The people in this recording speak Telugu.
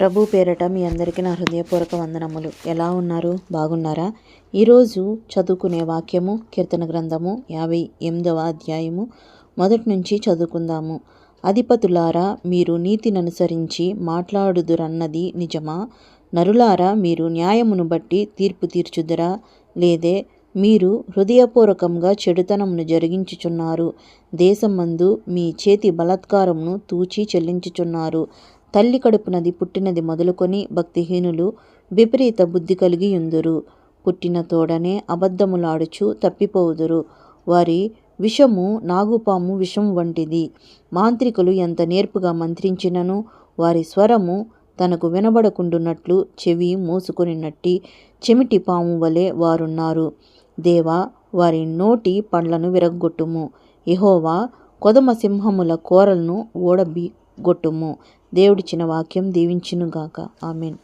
ప్రభు పేరట మీ అందరికీ నా హృదయపూర్వక వందనములు. ఎలా ఉన్నారు? బాగున్నారా? ఈరోజు చదువుకునే వాక్యము కీర్తన గ్రంథము యాభై ఎనిమిదవ అధ్యాయము మొదటి నుంచి చదువుకుందాము. అధిపతులారా మీరు నీతిని అనుసరించి మాట్లాడుదురన్నది నిజమా? నరులారా మీరు న్యాయమును బట్టి తీర్పు తీర్చుదురా? లేదే మీరు హృదయపూర్వకంగా చెడుతనమును జరిగించుచున్నారు. దేశమందు మీ చేతి బలత్కారమును తూచి చెల్లించుచున్నారు. తల్లి కడుపునది పుట్టినది మొదలుకొని భక్తిహీనులు విపరీత బుద్ధి కలిగి ఉందురు పుట్టిన తోడనే అబద్ధములాడుచు తప్పిపోవుదురు వారి విషము నాగుపాము విషం వంటిది. మాంత్రికులు ఎంత నేర్పుగా మంత్రించినను వారి స్వరము తనకు వినబడకుండునట్లు చెవి మూసుకొనినట్టి చెమిటి పాము వలె వారున్నారు. దేవా వారి నోటి పండ్లను విరగ్గొట్టుము. ఎహోవా కొదమ సింహముల కోరలను ఓడబి గొట్టుము దేవుడిచ్చిన వాక్యం దీవించునుగాక. ఆమెన్.